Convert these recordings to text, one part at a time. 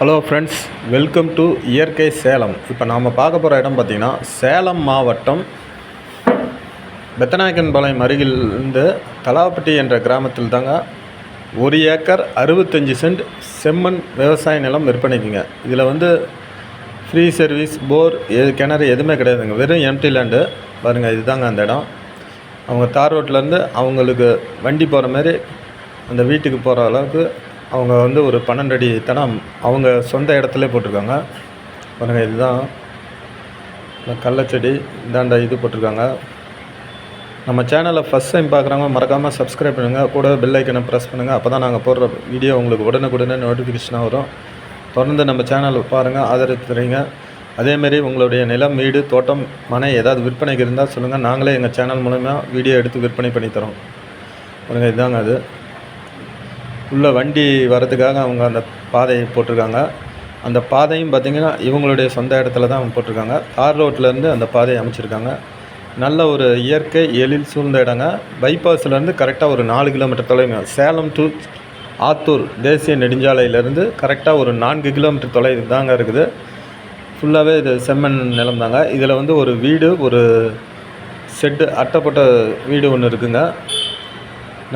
Hello friends welcome to இயற்கை சேலம். இப்போ நாம் பார்க்க போகிற இடம் பார்த்திங்கன்னா சேலம் மாவட்டம் பெத்தநாயக்கன்பாளையம் அருகில் இருந்து தலாப்பட்டி என்ற கிராமத்தில் தாங்க ஒரு ஏக்கர் அறுபத்தஞ்சி சென்ட் செம்மண் விவசாய நிலம் விற்பனைக்குங்க. இதில் வந்து ஃப்ரீ சர்வீஸ் போர் எது கிணறு எதுவுமே கிடையாதுங்க. வெறும் எம்டி லேண்டு பாருங்கள் இதுதாங்க அந்த இடம். அவங்க தார் ரோட்லேருந்து அவங்களுக்கு வண்டி போகிற மாதிரி அந்த வீட்டுக்கு போகிற அளவுக்கு அவங்க வந்து ஒரு பன்னெண்டு அடி தடம் அவங்க சொந்த இடத்துல போட்டிருக்காங்க. பாருங்கள் இதுதான். இந்த கள்ளச்செடி இந்தாண்ட இது போட்டிருக்காங்க. நம்ம சேனலை ஃபஸ்ட் டைம் பார்க்குறவங்க மறக்காமல் சப்ஸ்கிரைப் பண்ணுங்கள் கூட பெல் ஐக்கனை ப்ரெஸ் பண்ணுங்கள் அப்போ தான் நாங்கள் போடுற வீடியோ உங்களுக்கு உடனுக்குடனே நோட்டிஃபிகேஷனாக வரும். தொடர்ந்து நம்ம சேனலை பாருங்கள் ஆதரவு தரீங்க அதேமாரி உங்களுடைய நிலம் வீடு தோட்டம் மனை ஏதாவது விற்பனைக்கு இருந்தால் சொல்லுங்கள் நாங்களே எங்கள் சேனல் மூலமாக வீடியோ எடுத்து விற்பனை பண்ணி தரோம். பாருங்கள் இதுதாங்க அது. உள்ளே வண்டி வர்றதுக்காக அவங்க அந்த பாதையை போட்டிருக்காங்க. அந்த பாதையும் பார்த்திங்கன்னா இவங்களுடைய சொந்த இடத்துல தான் போட்டிருக்காங்க. தார் ரோட்லேருந்து அந்த பாதையை அமைச்சிருக்காங்க. நல்ல ஒரு இயற்கை எழில் சூழ்ந்த இடங்க. பைபாஸ்லேருந்து கரெக்டாக ஒரு நாலு கிலோமீட்டர் தொலைவுங்க சேலம் டு ஆத்தூர் தேசிய நெடுஞ்சாலையிலேருந்து கரெக்டாக ஒரு நான்கு கிலோமீட்டர் தொலைவு தாங்க இருக்குது. ஃபுல்லாகவே இது செம்மண் நிலம் தாங்க. இதில் வந்து ஒரு வீடு ஒரு ஷெட்டு அட்டைப்பட்ட வீடு ஒன்று இருக்குங்க.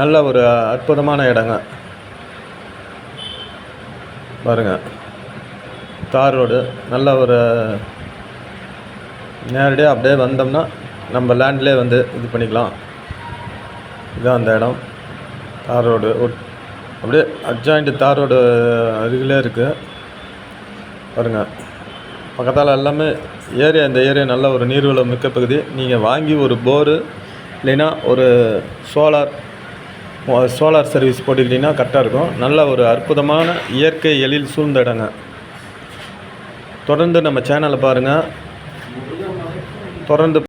நல்ல ஒரு அற்புதமான இடங்க. பாருங்கள் தார் ரோடு நல்ல ஒரு நேரடியாக அப்படியே வந்தோம்னா நம்ம லேண்ட்லேயே வந்து இது பண்ணிக்கலாம். இதுதான் அந்த இடம். தார் ரோடு ஒட்- அப்படியே அட்ஜாயிண்ட் தார் ரோடு அருகிலே இருக்குது பாருங்கள் பக்கத்தால் எல்லாமே ஏரியா இந்த ஏரியா நல்ல ஒரு நீர்வளம் மிக்க பகுதி. நீங்கள் வாங்கி ஒரு போரு இல்லைன்னா ஒரு சோலார் சோலார் சர்வீஸ் போட்டுக்கிட்டிங்கன்னா கரெக்டாக இருக்கும். நல்ல ஒரு அற்புதமான இயற்கை எழில் சூழ்ந்த இடங்க தொடர்ந்து நம்ம சேனலை பாருங்கள் தொடர்ந்து